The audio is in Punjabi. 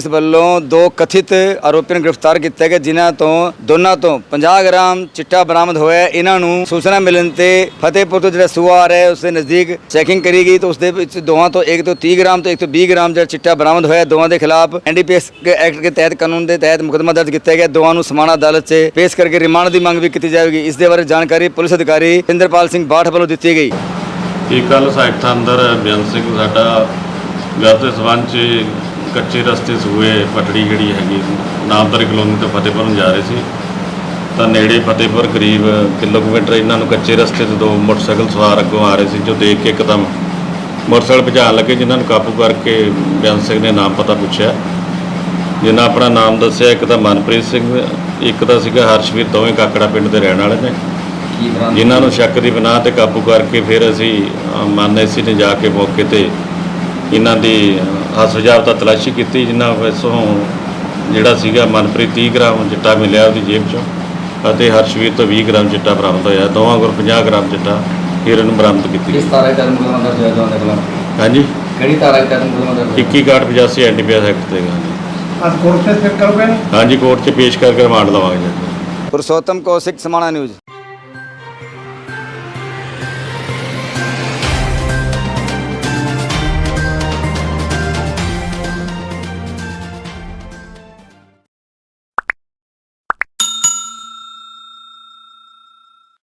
ਪੁਲਿਸ ਵੱਲੋਂ ਦੋ ਕਥਿਤ ਆਰੋਪੀਆਂ ਨੂੰ ਗ੍ਰਿਫਤਾਰ ਕੀਤਾ ਗਿਆ, ਜਿਨ੍ਹਾਂ ਤੋਂ ਦੋਨਾਂ ਤੋਂ 50 ਗ੍ਰਾਮ ਚਿੱਟਾ ਬਰਾਮਦ ਹੋਇਆ ਇਹਨਾਂ ਨੂੰ ਸੂਚਨਾ ਮਿਲਣ ਤੇ ਫਤਿਹਪੁਰ ਤੋਂ ਜਿਹੜਾ ਸੂਆ ਆ ਰਿਹਾ ਉਸ ਦੇ ਨਜ਼ਦੀਕ ਚੈਕਿੰਗ ਕਰੀ ਗਈ ਤਾਂ ਉਸ ਦੇ ਵਿੱਚ ਦੋਵਾਂ ਤੋਂ ਇੱਕ ਤੋਂ 30 ਗ੍ਰਾਮ ਤੋਂ ਇੱਕ ਤੋਂ 20 ਗ੍ਰਾਮ ਜਿਹੜਾ ਚਿੱਟਾ ਬਰਾਮਦ ਹੋਇਆ ਦੋਵਾਂ ਦੇ ਖਿਲਾਫ ਐਨਡੀਪੀਐਸ ਐਕਟ ਦੇ ਤਹਿਤ ਕਾਨੂੰਨ ਦੇ ਤਹਿਤ ਮੁਕੱਦਮਾ ਦਰਜ ਕੀਤਾ ਗਿਆ। ਦੋਵਾਂ ਨੂੰ ਸਮਾਨ ਅਦਾਲਤ 'ਚ ਪੇਸ਼ ਕਰਕੇ ਰਿਮਾਂਡ ਦੀ ਮੰਗ ਵੀ ਕੀਤੀ ਜਾਵੇਗੀ। ਇਸ ਦੇ ਬਾਰੇ ਜਾਣਕਾਰੀ ਪੁਲਿਸ ਅਧਿਕਾਰੀ ਇੰਦਰਪਾਲ ਸਿੰਘ ਬਾਠ ਵੱਲੋਂ ਦਿੱਤੀ ਗਈ। ਇਹ ਕੱਲ ਸਾਈਟ ਅੰਦਰ ਬਿਆਨ ਸਿੰਘ, ਸਾਡਾ ਵਿਆਹ ਦੇ ਸਬੰਧ 'ਚ ਕੱਚੇ ਰਸਤੇ ਸੂਏ ਪਟੜੀ ਜਿਹੜੀ ਹੈਗੀ ਨਾਮਦਾਰੀ ਕਲੋਨੀ ਤੋਂ ਫਤਿਹਪੁਰ ਨੂੰ ਜਾ ਰਹੇ ਸੀ। ਤਾਂ ਨੇੜੇ ਫਤਿਹਪੁਰ ਕਰੀਬ ਕਿਲੋਮੀਟਰ ਇਹਨਾਂ ਨੂੰ ਕੱਚੇ ਰਸਤੇ ਤੇ ਦੋ ਮੋਟਰਸਾਈਕਲ ਸਵਾਰ ਅੱਗੋਂ ਆ ਰਹੇ ਸੀ ਜੋ ਦੇਖ ਕੇ ਇੱਕਦਮ ਮੋਟਰਸਾਈਕਲ ਭਜਾਉਣ ਲੱਗੇ ਜਿਨ੍ਹਾਂ ਨੂੰ ਕਾਬੂ ਕਰਕੇ ਬਿਆਨ ਸਿੰਘ ਨੇ ਨਾਮ ਪਤਾ ਪੁੱਛਿਆ। ਜਿਨ੍ਹਾਂ ਆਪਣਾ ਨਾਮ ਦੱਸਿਆ ਇੱਕ ਤਾਂ ਮਨਪ੍ਰੀਤ ਸਿੰਘ ਇੱਕ ਦਾ ਸੀਗਾ ਹਰਸ਼ਵੀਰ ਦੋਵੇਂ ਕਾਕੜਾ ਪਿੰਡ ਦੇ ਰਹਿਣ ਵਾਲੇ ਨੇ। ਜਿਨ੍ਹਾਂ ਨੂੰ ਸ਼ੱਕ ਦੀ ਬਿਨਾਹ ਤੇ ਕਾਬੂ ਕਰਕੇ ਫਿਰ ਅਸੀਂ ਅ, ਮਾਨੇ ਸੀ ਨੇ ਜਾ ਕੇ ਮੌਕੇ ਤੇ ਇਹਨਾਂ ਦੀ ਹਸਪਤਾਲ ਦਾ ਤਲਾਸ਼ੀ ਕੀਤੀ ਜਿਨ੍ਹਾਂ ਵਿੱਚੋਂ ਜਿਹੜਾ ਸੀਗਾ ਮਨਪ੍ਰੀਤ 30 ਗ੍ਰਾਮ ਚਿੱਟਾ ਮਿਲਿਆ ਉਹਦੀ ਜੇਬ ਚੋਂ ਅਤੇ ਹਰਸ਼ਵੀਰ ਤੋਂ 20 ਗ੍ਰਾਮ ਚਿੱਟਾ ਬਰਾਮਦ ਹੋਇਆ। ਦੋਵਾਂ ਕੋਲ 50 ਗ੍ਰਾਮ ਚਿੱਟਾ ਹੀਰਨ ਬਰਾਮਦ ਕੀਤੀ ਕਿਸ ਤਰ੍ਹਾਂ ਦਾ ਮੁਕੱਦਮਾ ਦਰਜ ਹੋਇਆ ਦੇ ਖਿਲਾਫ ਹਾਂਜੀ? ਕਿਹੜੀ ਧਾਰਾ ਦੇ ਮੁਕੱਦਮਾ ਦਰਜ ਹੋਇਆ 21 ਕਾਰਡ 85 ਐਨਡੀਪੀਐਸ ਐਕਟ ਤੇ ਹਾਂਜੀ ਅੱਜ ਕੋਰਟ 'ਚ ਫਿਰ ਕਰੋਗੇ? ਹਾਂਜੀ ਕੋਰਟ 'ਚ ਪੇਸ਼ ਕਰਕੇ ਰਿਮਾਂਡ ਲਵਾਂਗੇ। ਜੀ ਪੁਰਸ਼ੋਤਮ ਕੌਸ਼ਿਕ ਸਮਾਣਾ ਨਿਊਜ਼।